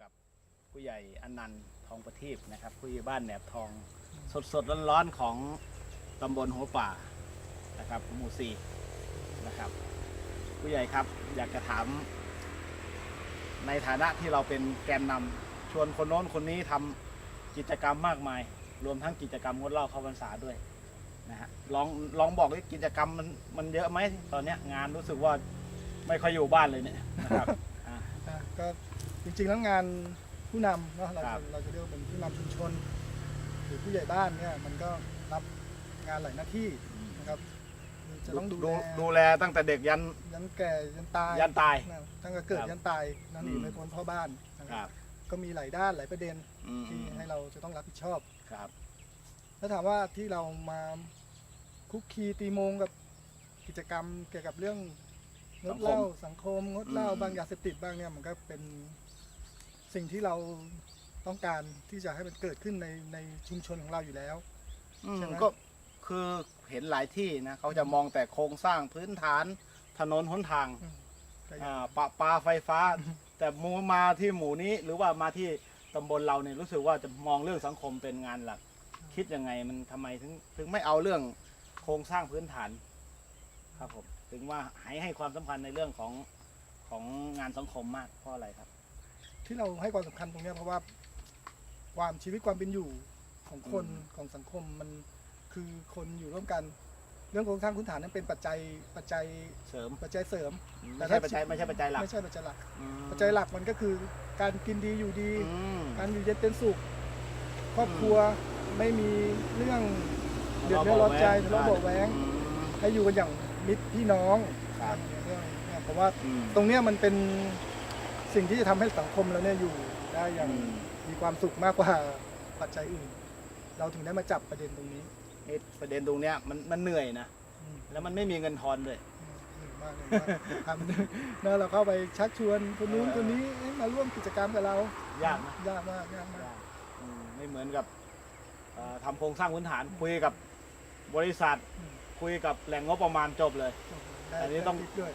กับผู้ใหญ่อนันต์ทองประทีปนะครับ ผู้ใหญ่บ้านแหนบทองสดสดๆร้อนๆของตำบลหัวป่านะครับหมู่สี่นะครับ ผู้ใหญ่ครับอยากจะถาม ในฐานะที่เราเป็นแกนนำชวนคนโน้นคนนี้ทำกิจกรรมมากมาย รวมทั้งกิจกรรมงดเหล้าเข้าพรรษาด้วยนะฮะลองลองบอกว่ากิจกรรมมันมันเยอะไหมตอนเนี้ยงานรู้สึกว่าไม่ค่อยอยู่บ้านเลยเนี่ยนะครับอ่าอะก็จ ริงๆแล้วงานผู้นำเนาะเราครัจะบ เราจะเรียกว่าเป็นผู้นำชุมชน หรือผู้ใหญ่บ้านเนี่ยมันก็รับงานหลายหน้าที่นะครับคือจะต้องดูแลดูแลตั้งแต่เด็กยันยันแก่ยันตายยันตาย นะตั้งแต่เกิดครับยันตายนั่นเออืงมไม่พ้นพ่อบ้านนะคครัรับบก็มีหลายด้านหลายประเด็นอืมที่ให้เราจะต้องรับผิดชอบ ครับ แล้วถามว่าที่เรามาคุกคีตีโมงกับกิจกรรมเกี่ยวกับเรื่องงดเหล้าสังคมงดเหล้าบางยาเสพติดบ้างเนี่ยมันก็เป็น สิ่งที่เราต้องการที่จะให้มันเกิดขึ้นในในชุมชนของเราอยู่แล้ว อืมใช่ไหม ก็คือเห็นหลายที่นะเขาจะมองแต่โครงสร้างพื้นฐานถนนหนทางก็อย่างอ่าปะปาไฟฟ้า แต่หมูมาที่หมู่นี้หรือว่ามาที่ตำบลเราเนี่ยรู้สึกว่าจะมองเรื่องสังคมเป็นงานหลัก คิดยังไงมันทำไมถึงถึงไม่เอาเรื่องโครงสร้างพื้นฐาน ครับผมถึงว่าให้ให้ความสำคัญในเรื่องของของงานสังคมมากเพราะอะไรครับ ที่เราให้ความสำคัญตรงเนี้ยเพราะว่า ความชีวิตความเป็นอยู่ของคนอืมของสังคมมันคือคนอยู่ร่วมกัน เรื่องโครงสร้างพื้นฐานนั้นเป็นปัจจัยปัจจัยเสริมปัจจัยเสริม แต่ไม่ใช่ถ้า ปัจจัยไม่ใช่ปัจจัยหลักไม่ใช่ปัจจัยหลัก อืมปัจจัยหลักมันก็คือการกินดีอยู่ดี อืม การอยู่เย็นเป็นสุข ครอบครัวไม่มีเรื่องเดือดเนื้อร้อนใจทะเลาะเบาะแว้งอืมให้อยู่กันอย่างมิตรพี่น้องครับเรื่องเนี่ยผมว่าอืมตรงเนี้ยมันเป็น สิ่งที่จะทำให้สังคมเราเนี่ยอยู่ได้อย่างอืมมีความสุขมากกว่าปัจจัยอื่น เราถึงได้มาจับประเด็นตรงนี้ไอ้ประเด็นตรงเนี้ยมันมันเหนื่อยนะ อืมแล้วมันไม่มีเงินทอนด้วยอืมมากเลยมากทำแล้วเราเข้าไปชักชวนคนนู้นเออคนนี้เอ๊ะมาร่วมกิจกรรมกับเรายากนะยากมากยากมากอืมไม่เหมือนกับเอ่อทำโครงสร้างพื้นฐานคุยกับบริษัท อืม คุยกับแหล่งงบประมาณจบเลยได้ อันนี้ต้องได้ด้วย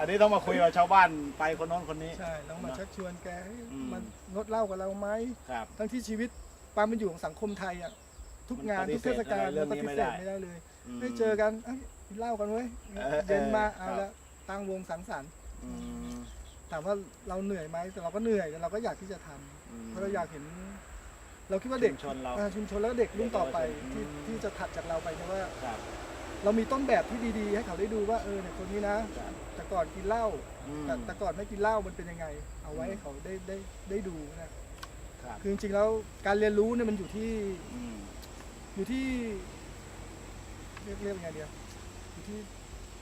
อันนี้ต้องมาคุยกับชาวบ้านไปคนโน้นคนนี้ ใช่ต้องมาเนอะชักชวนแกเฮ้ยอืม มันงดเหล้ากับเราไหม ครับ ทั้งที่ชีวิตความเป็นอยู่ของสังคมไทยอะทุกงานมันปฏิทุกเสเทธศกาลอะไรเรื่องปนี้ฏิไม่เสได้ธไม่ได้เลยมได้เจอกันเอ้ยกินเหล้ากันเว้ยเออเย็นมาเออ เอาครับละตั้งวงสังสรรค์อืมถามว่าเราเหนื่อยไหมแต่เราก็เหนื่อยแต่เราก็อยากที่จะทำอืมเพราะเราอยากเห็น เราคิดว่าเด็กชุมชนเราเออชุมชนแล้วเด็กรุ่นต่อไปเด็กที่เยาวชนที่จะถัดจากเราไปเนี่ยว่า ครับ เรามีต้นแบบที่ดีๆ ให้เขาได้ดูว่าเออเนี่ยคนนี้นะครับแต่ก่อนกินเหล้าอืมแต่แต่ก่อนไม่กินเหล้ามันเป็นยังไง เอาไว้อืมให้เขาได้ได้ได้ดูนะครับคือจริงๆแล้วการเรียนรู้เนี่ยมันอยู่ที่อืมอยู่ที่ เรียกเรียกยังไงเดียวอยู่ที่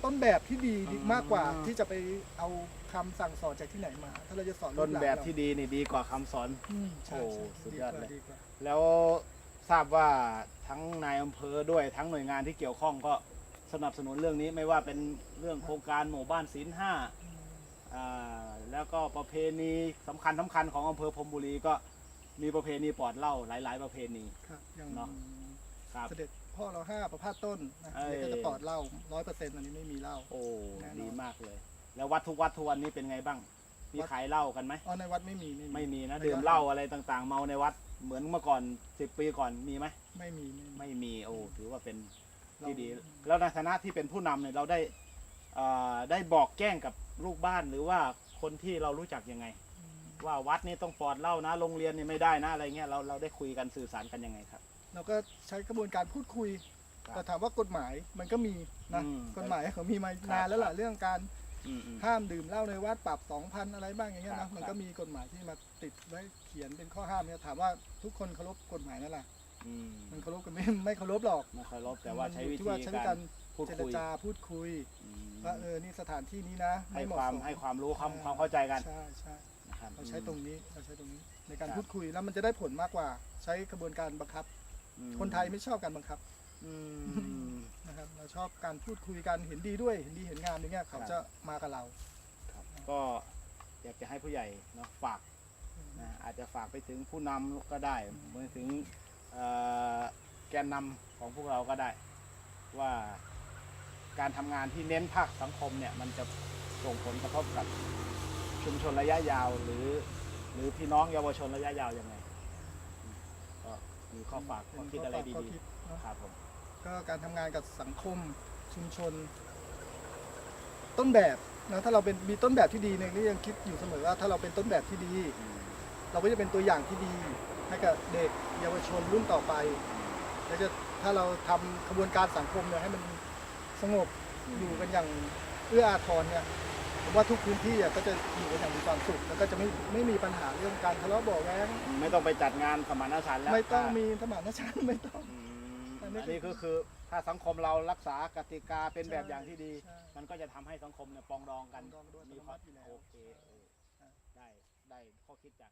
ต้นแบบที่ดีดีมากกว่าที่จะไปเอาคำสั่งสอนจากที่ไหนมา ถ้าเราจะสอนลูต้กนหลานแบบเราที่ดีนี่ดีกว่าคำสอนอืมใช่โอ้ใช่สุดยอดเลยกว่าแล้ว ทราบว่าทั้งนายอำเภอด้วยทั้งหน่วยงานที่เกี่ยวข้องก็สนับสนุนเรื่องนี้ไม่ว่าเป็นเรื่องโครงการหมู่บ้านศีลห้าอืมอ่าแล้วก็ประเพณีสำคัญสำคัญของอำเภอพรหมบุรีก็มีประเพณีปลอดเหล้าหลาย ๆ ประเพณีครับอย่างเนาะครับเสด็จพ่อเราห้าประพาสต้นนะเอ้ยนี่ก็จะปลอดเหล้าร้อยเปอร์เซ็นต์อันนี้ไม่มีเหล้าโอ้แน่นอนดีมากเลย แล้ววัดทุกวัดทุกวันนี้เป็นไงบ้างมีวัดขายเหล้ากันไหมอ๋อในวัดไม่มีไม่มีนะใวัดื่มเหล้าอะไรต่าง ๆ เมาในวัด เหมือนเมื่อก่อนสิบปีก่อนมีไหมไม่มีไม่มีไม่มีโอ้ถือว่าเป็นเราที่ดี แล้วในฐานะที่เป็นผู้นำเนี่ยเราได้เอ่อได้บอกแจ้งกับลูกบ้านหรือว่าคนที่เรารู้จักยังไงอืมว่าวัดนี้ต้องปลอดเหล้านะโรงเรียนนี่ไม่ได้นะอะไรเงี้ยเราเราได้คุยกันสื่อสารกันยังไงครับ เราก็ใช้กระบวนการพูดคุยครับแต่ถามว่ากฎหมายมันก็มีนะอืมกฎหมายเขามีมาครับนานแล้วล่ะเรื่องการ อืมอืม ห้ามดื่มเหล้าในวัดปรับสองพันอะไรบ้างอย่างเงี้ยครันะบมันครัก็บ มีกฎหมายที่มาติดไว้เขียนเป็นข้อห้ามเนี่ยถามว่าทุกคนเคารพกฎหมายนั่นแหละอืมมันเคารพกันไม่ไม่เคารพหรอกไม่เคารพแต่ว่าใช้วิมันอยู่ธีที่ว่าใช้การการพูดเจรคุยจาพูดคุยอืมว่าเออนี่สถานที่นี้นะให้ไม่เหมาะความสมให้ความรู้ความความเข้าใจกันใช่ใช่นะครับเราใช้ตรงนี้เราใช้ตรงนี้ในการครับพูดคุยแล้วมันจะได้ผลมากกว่า ใช้กระบวนการบังคับ อืมคนไทยไม่ชอบการบังคับ อืม นะครับเราชอบการพูดคุยกันเห็นดีด้วยเห็นดีเห็นงามอย่างเงี้ยเขาครับจะมากับเราครับก็อยากจะให้ผู้ใหญ่เนาะฝากนะอาจจะฝากไปถึงผู้นำก็ได้ไปถึงเอ่อแกนนำของพวกเราก็ได้ ว่าการทำงานที่เน้นภาคสังคมเนี่ยมันจะส่งผลกระทบกับชุมชนระยะยาวหรือ หรือพี่น้องเยาวชนระยะยาวยังไงอืมก็มีข้อฝากข้อคิดอะไรเป็นข้ดีฝากข้อคิดเนอะ ๆครับผม ก็การทำงานกับสังคมชุมชน ต้นแบบนะถ้าเราเป็นมีต้นแบบที่ดีเนี่ยนี่ยังคิดอยู่เสมอว่าถ้าเราเป็นต้นแบบที่ดีอืมเราก็จะเป็นตัวอย่างที่ดีให้กับเด็กเยาวชนรุ่นต่อไปแล้วจะถ้าเราทำขบวนการสังคมเนี่ยให้มันสงบอยู่กันอย่างเอื้ออาทรเนี่ยผมว่าทุกพื้นที่อะก็จะอยู่กันอย่างมีความสุขแล้วก็จะไม่ไม่มีปัญหาเรื่องการทะเลาะเบาะแว้งไม่ต้องไปจัดงานสมานฉันท์แล้วไม่ต้องมีสมานฉันท์ไม่ต้อง อืมอัอันนนี้นี้ก็คือถ้าสังคมเรารักษากติกาเป็นแบบอย่างที่ดี ใช่มันก็จะทำให้สังคมเนี่ยปรองดองกันปรองดองโดยอัตโนมัติอยู่แล้ว โอเคเออได้ได้ข้อคิดจาก